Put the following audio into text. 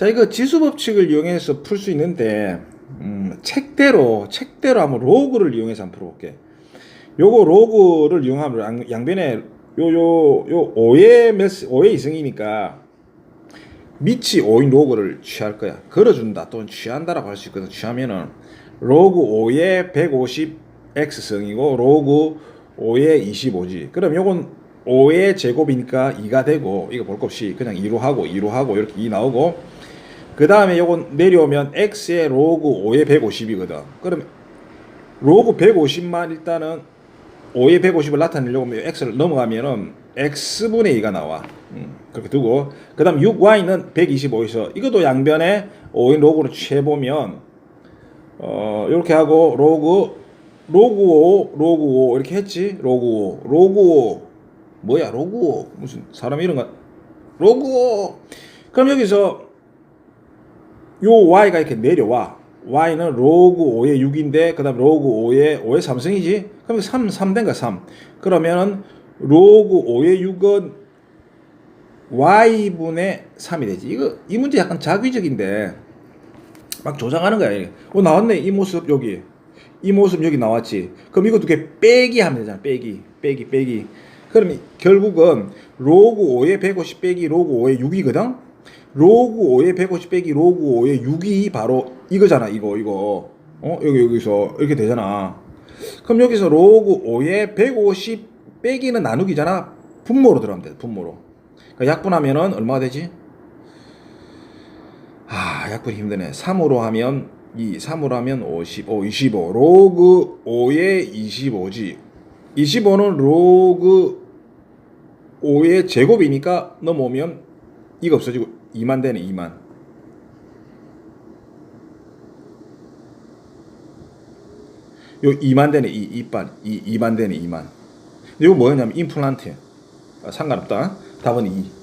자, 이거 지수 법칙을 이용해서 풀 수 있는데, 음, 책대로, 책대로 한번 로그를 이용해서 한번 풀어볼게. 요거 로그를 이용하면 양- 양변에 요, 요, 요 5의 몇, 5의 이승이니까 밑이 5인 로그를 취할 거야. 걸어준다 또는 취한다라고 할 수 있거든. 취하면은 로그 5의 150x승이고 로그 5의 25지. 그럼 요건 5의 제곱이니까 2가 되고 이거 볼 것 없이 그냥 2로 하고 2로 하고 이렇게 2 나오고 그 다음에 요건 내려오면 x의 로그 5의 150이거든. 그럼 로그 150만 일단은 5의 150을 나타내려고 하면 x를 넘어가면은 x분의 2가 나와. 음, 그렇게 두고. 그 다음 6y는 125에서 이것도 양변에 5인 로그로 취해보면 어 이렇게 하고 로그 로그 5 로그 5 이렇게 했지? 로그 5 로그 5 뭐야? 로그 5 무슨 사람 이런 거? 로그 5 그럼 여기서 요 y가 이렇게 내려와. y는 로그 5의 6인데 그 다음 로그 5의 5의 3승이지? 그럼 3 3된가 3 그러면은 로그 5의 6은 y분의 3이 되지. 이거 이 문제 약간 자기적인데 막 조장하는 거야. 어 나왔네 이 모습 여기. 이 모습 여기 나왔지. 그럼 이거 두 개 빼기 하면 되잖아 빼기 빼기 빼기. 그럼 이- 결국은 로그 5의 150 빼기 로그 5의 6이거든 로그 5의 150 빼기 로그 5의 6이 바로 이거잖아 이거 이거 어 여기 여기서 이렇게 되잖아 그럼 여기서 로그 5의 150 빼기는 나누기잖아 분모로 들어가면 돼 분모로 그러니까 약분하면은 얼마가 되지? 아, 약분이 힘드네. 3으로 하면 2, 3으로 하면 55, 25. 로그 5의 25지. 25는 로그 5의 제곱이니까 넘어오면 이거 없어지고 2만 되네, 2만. 요 2만 되네, 2, 2반. 2, 2만 되네, 2만. 이거 뭐였냐면 임플란트. 아, 상관없다. 답은 2.